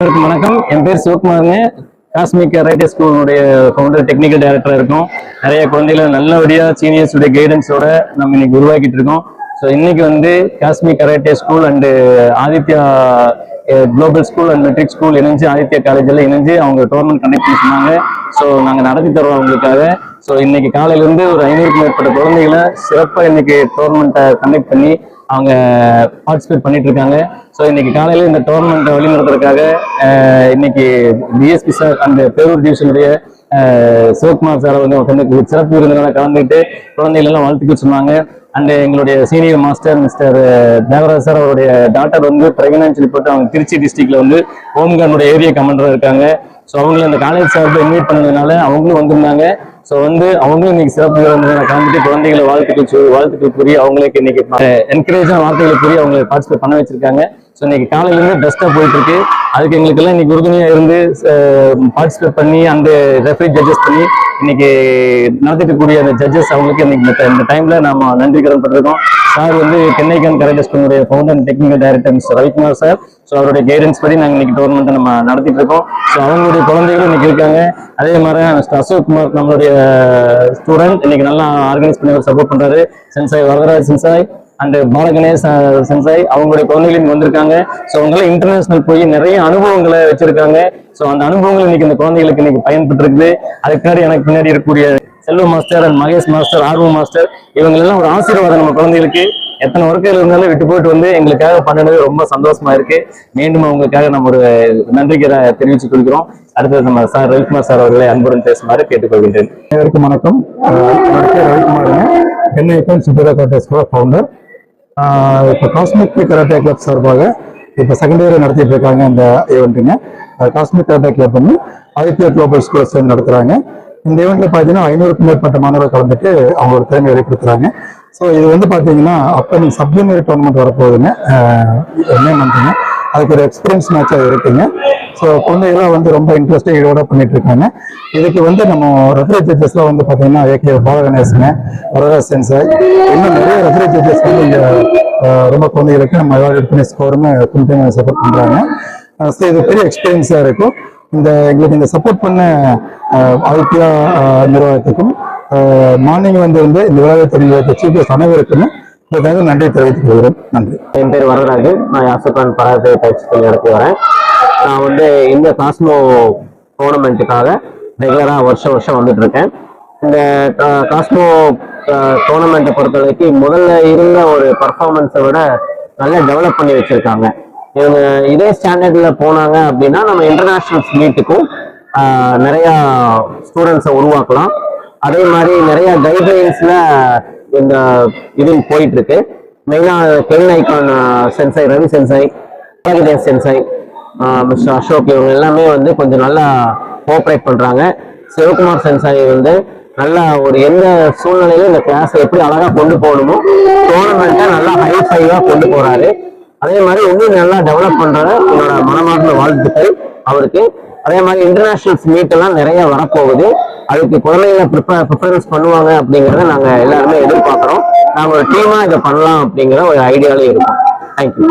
அனைவருக்கும் வணக்கம். என் பேர் சிவகுமாருங்க. காஸ்மிக் ரைட்டர் ஸ்கூலுடைய ஃபவுண்டர் டெக்னிக்கல் டைரக்டராக இருக்கும். நிறைய குழந்தைகளை நல்லபடியாக சீனியர்ஸுடைய கைடன்ஸோட நம்ம இன்னைக்கு உருவாக்கிட்டு இருக்கோம். ஸோ இன்னைக்கு வந்து cosmic karate school and Aditya global school and matric school இணைஞ்சு ஆதித்யா காலேஜில் இணைஞ்சு அவங்க டோர்னமெண்ட் கண்டக்ட் பண்ணி சொன்னாங்க. ஸோ நாங்கள் நடத்தி தருவோம் அவங்களுக்காக. ஸோ இன்னைக்கு காலையிலேருந்து ஒரு ஐநூறுக்கும் மேற்பட்ட குழந்தைகளை சிறப்பாக இன்னைக்கு டோர்னமெண்ட்டை கண்டக்ட் பண்ணி அவங்க பார்ட்டிசிபேட் பண்ணிட்டு இருக்காங்க ஸோ இன்னைக்கு காலையில இந்த டோர்னமெண்ட்டை வழிநடத்துறதுக்காக இன்னைக்கு பிஎஸ்பி சார் அந்த பேரூர் டிவிஷனுடைய சிவகுமார் சார் வந்து வந்து சிறப்பு விருந்தினராக கலந்துக்கிட்டு குழந்தைகளெல்லாம் வாழ்த்துக்க சொன்னாங்க. அண்ட் எங்களுடைய senior master mister Devaraj sir அவருடைய டாக்டர் வந்து பிரெக்னன்ட் சொல்லி போட்டு அவங்க திருச்சி டிஸ்ட்ரிக்ட்ல வந்து ஹோம்கார்டுடைய ஏரியா கமாண்டராக இருக்காங்க. ஸோ அவங்கள இந்த காலேஜ் சார்பில் இன்வைட் பண்ணதுனால அவங்களும் வந்திருந்தாங்க. ஸோ வந்து அவங்களும் இன்னைக்கு சிறப்பு விருந்தினராக கலந்துட்டு குழந்தைகளை வாழ்த்துக்கள் சொல்லி வாழ்த்துக்கள் கூறி அவங்களுக்கு இன்னைக்கு என்கரேஜான வார்த்தைகளை கூறி அவங்களை பார்ட்டிசிபேட் பண்ண வச்சிருக்காங்க. ஸோ இன்னைக்கு காலையிலேருந்து பெஸ்ட்டாக போயிட்டு இருக்கு அதுக்கு எங்களுக்கு எல்லாம் இன்னைக்கு உறுதுணையாக இருந்து பார்ட்டிசிபேட் பண்ணி அந்த ரெஃபரி ஜட்ஜஸ் பண்ணி இன்னைக்கு நடத்திட்டுக்கூடிய அந்த ஜட்ஜஸ் அவங்களுக்கு இன்னைக்கு இந்த- இந்த டைம்ல நாம நன்றி கடன் பட்டிருக்கோம். சார் வந்து சென்னைக்கான் karate ஸ்கூலுடைய founder and technical director mister Ravikumar sir so அவருடைய கைடன்ஸ் படி நாங்கள் இன்னைக்கு டோர்னமெண்ட்டை நம்ம நடத்திட்டு இருக்கோம். ஸோ அவங்களுடைய குழந்தைகளும் இன்னைக்கு இருக்காங்க. அதே மாதிரி மிஸ்டர் அசோக் குமார் நம்மளுடைய ஸ்டூடெண்ட் இன்னைக்கு நல்லா ஆர்கனைஸ் பண்ணி சப்போர்ட் பண்றாரு. Sensei Varadaraj sensei and Balaganesh sensei அவங்களுடைய குழந்தைகள் வந்திருக்காங்க. ஸோ அவங்களாம் இன்டர்நேஷனல் போய் நிறைய அனுபவங்களை வச்சிருக்காங்க. ஸோ அந்த அனுபவங்கள் இன்னைக்கு இந்த குழந்தைகளுக்கு இன்னைக்கு பயன்பட்டுருக்குது. அதுக்கு பின்னாடி எனக்கு பின்னாடி இருக்கக்கூடிய Selva master and Mahesh master Aarvam master இவங்களெல்லாம் ஒரு ஆசீர்வாதம் நம்ம குழந்தைகளுக்கு. எத்தனை ஒர்க்குகள் இருந்தாலும் விட்டு போயிட்டு வந்து எங்களுக்காக பண்ணினது ரொம்ப சந்தோஷமா இருக்கு. மீண்டும் அவங்களுக்காக நம்ம ஒரு நன்றிகளை தெரிவித்துக் கொள்கிறோம். அடுத்தது நம்ம சார் ரவிக்குமார் சார் அவர்களை அன்புடன் பேசுமாறு கேட்டுக்கொள்கின்றேன். அனைவருக்கும் வணக்கம். அஹ் ரவிக்குமாருங்க. சென்னை சுப்பீரா கராட்டே ஃபவுண்டர் இப்போ காஸ்மிக் கராட்டே கிளப் சார்பாக இப்போ செகண்ட் இயர் நடத்திட்டு இருக்காங்க இந்த ஈவெண்ட்டுங்க காஸ்மிக் கராட்டே கிளப் வந்து ஆதித்யா குளோபல் ஸ்கூல் சேர்ந்து நடத்துறாங்க. இந்த ஈவெண்ட்ல பார்த்தீங்கன்னா ஐநூறுக்கும் மேற்பட்ட மாணவர்கள் கலந்துட்டு அவங்களோட திறமை வெளிப்படுத்துறாங்க ஸோ இது வந்து பார்த்தீங்கன்னா அப்கமிங் சப் ஜூனியர் டோர்னமெண்ட் வரப்போகுதுங்க. என்ன மந்த்துங்க அதுக்கு ஒரு எக்ஸ்பீரியன்ஸ் மேட்சாக இருக்குங்க. ஸோ குழந்தைகளாம் வந்து ரொம்ப இன்ட்ரெஸ்டாக ஈடுபாட பண்ணிட்டு இருக்காங்க. இதுக்கு வந்து நம்ம ரெஃபரி ஜட்ஜஸ்லாம் வந்து பார்த்தீங்கன்னா ஏகே பாலகணேசன் வரராஜ் சார் இன்னும் நிறைய ரெஃபரி ஜட்ஜஸ் வந்து இங்கே ரொம்ப குழந்தைகளுக்கு நம்ம எவாலுவேட் பண்ணி ஸ்கோருமே கொஞ்சம் சப்போர்ட் பண்ணுறாங்க ஸோ இது பெரிய எக்ஸ்பீரியன்ஸாக இருக்கும். இந்த எங்களுக்கு இந்த சப்போர்ட் பண்ண அஹ், நிர்வாகத்துக்கும் மார்னிங் வந்து வந்து இந்த விளையாட்டு தெரிஞ்ச சீஃப் அனைவருக்குமே இதற்காக நன்றி தெரிவித்துக் கொள்கிறோம். நன்றி. என் பேர் வரராஜன் நான் யாசப்பான் பராசை பயிற்சி பள்ளி நடத்தி வரேன். நான் வந்து இந்த காஸ்மோ டோர்னமெண்ட்டுக்காக ரெகுலராக வருஷம் வருஷம் வந்துட்டு இருக்கேன். இந்த கா- காஸ்மோ டோர்னமெண்ட்டை பொறுத்த வரைக்கும் முதல்ல இருந்த ஒரு பர்ஃபார்மன்ஸை விட நல்லா டெவலப் பண்ணி வச்சிருக்காங்க. இவங்க இதே ஸ்டாண்டர்டில் போனாங்க அப்படின்னா நம்ம இன்டர்நேஷ்னல் மீட்டுக்கும் நிறையா ஸ்டூடெண்ட்ஸை உருவாக்கலாம். அதே மாதிரி நிறைய கைட்லைன்ஸ்ல இந்த இது போயிட்டு இருக்கு மெயினா Ken sensei Ravi sensei Pragathesh sensei mister Ashok இவங்க எல்லாமே வந்து கொஞ்சம் நல்லா கோஆப்ரேட் பண்றாங்க. சிவகுமார் சென்சாய் வந்து நல்லா ஒரு எந்த சூழ்நிலையிலும் இந்த கிளாஸை எப்படி அழகா கொண்டு போகணுமோ டோர்னமெண்ட்டை நல்லா ஹை ஃபைவா கொண்டு போறாரு. அதே மாதிரி இன்னும் நல்லா டெவலப் பண்ற என்னோட மனமார்ந்த வாழ்த்துக்கள் அவருக்கு. அதே மாதிரி இன்டர்நேஷனல்ஸ் மீட் எல்லாம் நிறைய வரப்போகுது. அதுக்கு குழந்தைகளை ப்ரிப்பேர் ப்ரிஃபரன்ஸ் பண்ணுவாங்க அப்படிங்கிறத நாங்க எல்லாருமே எதிர்பார்க்குறோம். நாங்க ஒரு டீமா இதை பண்ணலாம் அப்படிங்கிற ஒரு ஐடியாலே இருக்கும். தேங்க்யூ